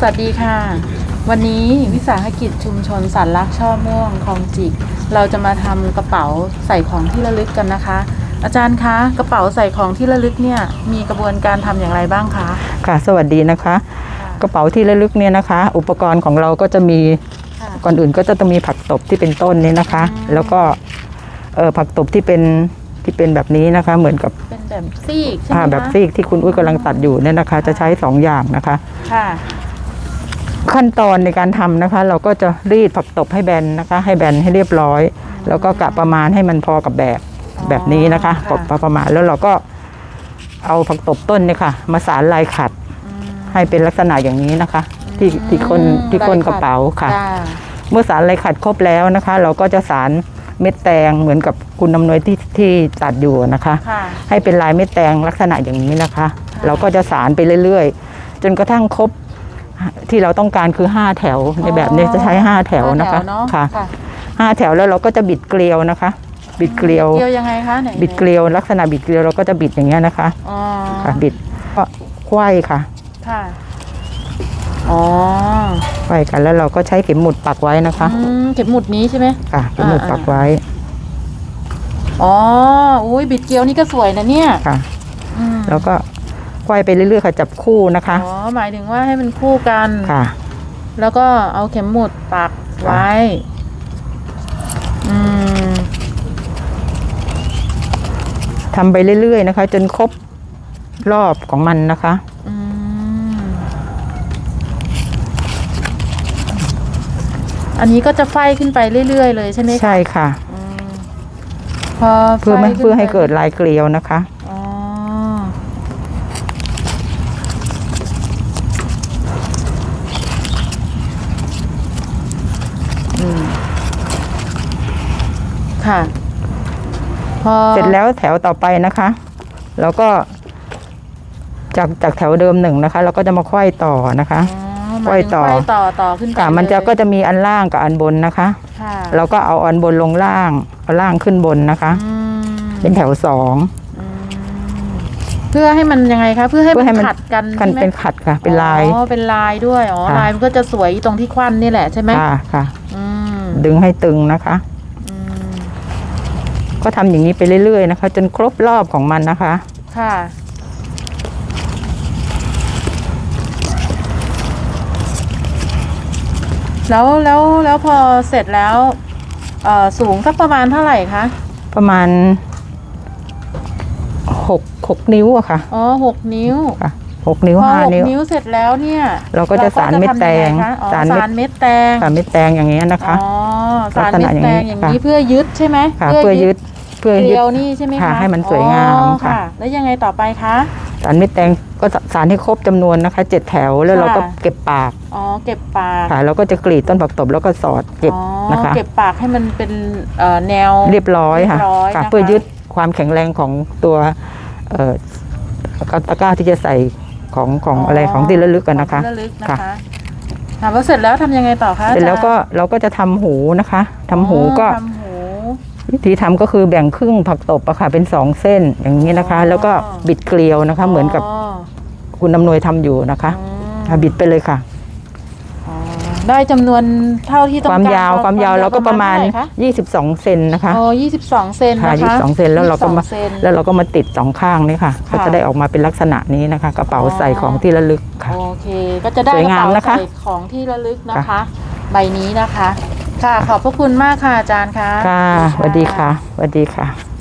สวัสดีค่ะ วันนี้วิสาหกิจชุมชนสันลักษณ์ช่อม่วงคลองจิก เราจะมาทำกระเป๋าใส่ของที่ระลึกกันนะคะ อาจารย์คะกระเป๋าใส่ของที่ระลึกเนี่ยมีกระบวนการทำอย่างไรบ้างคะค่ะ สวัสดีนะคะ กระเป๋าที่ระลึกเนี่ยนะคะ อุปกรณ์ของเราก็จะมีค่ะก่อนอื่นก็จะต้องมีผักตบที่เป็นต้นนี่นะคะอืมแล้วก็เออผักตบที่เป็นที่เป็นแบบนี้นะคะ เหมือนกับเป็นแบบซีกใช่ไหมอ่าคะแบบซีกที่คุณอุ้ยกำลังตัดอยู่เนี่ยนะคะ จะใช้สองอย่างนะคะค่ะ ขั้นตอนในการทำนะคะ เราก็จะรีดผักตบให้แบนนะคะ ให้แบนให้เรียบร้อย แล้วก็กะประมาณให้มันพอกับแบบอ๋อแบบนี้นะคะค่ะกะประมาณแล้วเราก็เอาผักตบต้นเนี่ยค่ะ มาสารลายขัดอืมให้เป็นลักษณะอย่างนี้นะคะ ที่ที่ก้นที่ก้นกระเป๋าค่ะจ้าเมื่อสารลายขัดครบแล้วนะคะ เราก็จะสารเม็ดแตงเหมือนกับคุณอำนวยที่ที่ตัดอยู่นะคะค่ะให้เป็นลายเม็ดแตงลักษณะอย่างนี้นะคะค่ะเราก็จะสารไปเรื่อยๆ จนกระทั่งครบ ที่เราต้องการคือ5แถวในแบบนี้จะใช้5แถวนะคะห้าแถเนค่ะค่ะห้าแถวแล้วเราก็จะบิดเกลียวนะคะ บิดเกลียวเกลียวยังไงคะไหนบิดเกลียวลักษณะบิดเกลียวเราก็จะบิดอย่างเงี้ยนะคะอ๋อค่ะบิดก็ควยค่ะค่ะอ๋อควยกันแล้วเราก็ใช้เข็มหมุดปักไว้นะคะอืมเข็มหมุดนี้ใช่ไหมค่ะเข็มหมุดอ่าปักไว้อ๋ออุ้ยบิดเกลียวนี่ก็สวยนะเนี่ยค่ะอืมแล้วก็ ควายไปเรื่อยๆค่ะจับคู่นะคะอ๋อหมายถึงว่าให้มันคู่กัน ค่ะ แล้วก็เอาเข็มหมุดปักไว้ อืมทำไปเรื่อยๆนะคะ จนครบรอบของมันนะคะอืมอันนี้ก็จะไฟขึ้นไปเรื่อยๆเลยใช่ไหมคะใช่ค่ะ อืมพอเพื่อไม่ฟขึ้นเพื่อให้ไป เกิดลายเกลียวนะคะ อ๋อ อืม ค่ะพอเสร็จแล้วแถวต่อไปนะคะ แล้วก็จากจากแถวเดิมหนึ่งนะคะ เราก็จะมาควายต่อนะคะอ๋อหมายถึงไขว้ต่อไขว้ต่อต่อขึ้นไปค่ะมันจะเลยก็จะมีอันล่างกับอันบนนะคะ ค่ะเราก็เอาอันบนลงล่างเอาล่างขึ้นบนนะคะ อืมเป็นแถวสองอืมเพื่อให้มันยังไงคะเพื่อให้เพื่อให้มันมัน ขัดกันกันใช่ไหมเป็นขัดค่ะ เป็นลาย อ๋อเป็นลายด้วยอ๋อค่ะ ลายมันก็จะสวยตรงที่ควันนี่แหละใช่ไหมค่ะค่ะ อืมดึงให้ตึงนะคะอืม ก็ทำอย่างนี้ไปเรื่อยๆนะคะ จนครบรอบของมันนะคะ ค่ะ แล้วแล้วแล้วพอเสร็จแล้วเอ่อสูงสักประมาณเท่าไหร่คะประมาณหกหกนิ้วอะค่ะอ๋อหกนิ้วค่ะหกนิ้วพอห้าหกนิ้ว นิ้วเสร็จแล้วเนี่ยเราก็จะสารเม็ดแตงเราก็จะทำยังไคะอ๋อสารเม็ดสารเม็ดแตงค่ะเม็ดแตงอย่างเงี้ยนะคะ อ๋อ สารเม็ดแตงอย่างลักษณะอย่างนี้นี้เพื่อยึดใช่ไหมค่ะเพื่อยึดเพื่อเกยึลีดยวนี่ใช่ไหมค่ะคะให้มันสวยงามอ๋อค่ะ แล้วยังไงต่อไปคะสารเม็ดแตงก็สารให้ครบจำนวนนะคะเจ็ดแถวแล้วเราก็ค่ะเก็บปากอ๋อเก็บปากค่ะเราก็จะกรีดต้นผักตบแล้วก็สอดเก็บอ๋อนะคะเก็บปากให้มันเป็นเอ่อแนวเรียบร้อยค่ะเรียบร้อยค่ะนะคะเพื่อยึดความแข็งแรงของตัวเอ่อตะกร้าที่จะใส่ของของอะไรของที่ระลึกกันนะคะของที่ระลึกนะค่ะคะ ถามว่าเสร็จแล้วทำยังไงต่อคะเสร็จแล้วก็อาจารย์เราก็จะทำหูนะคะทำหูก็ อ๋อทำหู วิธีทำก็คือแบ่งครึ่งผักตบอะค่ะเป็นสองเส้นอย่างนี้นะคะ อ๋อ แล้วก็บิดเกลียวนะคะ เหมือนกับคุณอำนวยทำอยู่นะคะอืมค่ะบิดไปเลยค่ะอ๋อ ได้จำนวนเท่าที่ต้องคการวามยาวความยาวเราก็ประมาณ เท่ไหคะ22 เซนนะคะอ๋อยี่สิบสองเซนค่ะนะคะ22 เซนแล้วเราก็มา22เซน แล้วเราก็มาติดสองข้างนี่ค่ะค่ะก็จะได้ออกมาเป็นลักษณะนี้นะคะ กระเป๋าอ๋อ ใส่ของที่ระลึกค่ะ โอเค ก็จะได้สวยกระงามเป๋านะคะ ใส่ของที่ระลึกนะคะค่ะใบนี้นะคะ ค่ะ ขอบพระคุณมากค่ะอาจารย์คะค่ะสวัสดีค่ะสวัสดีค่ะ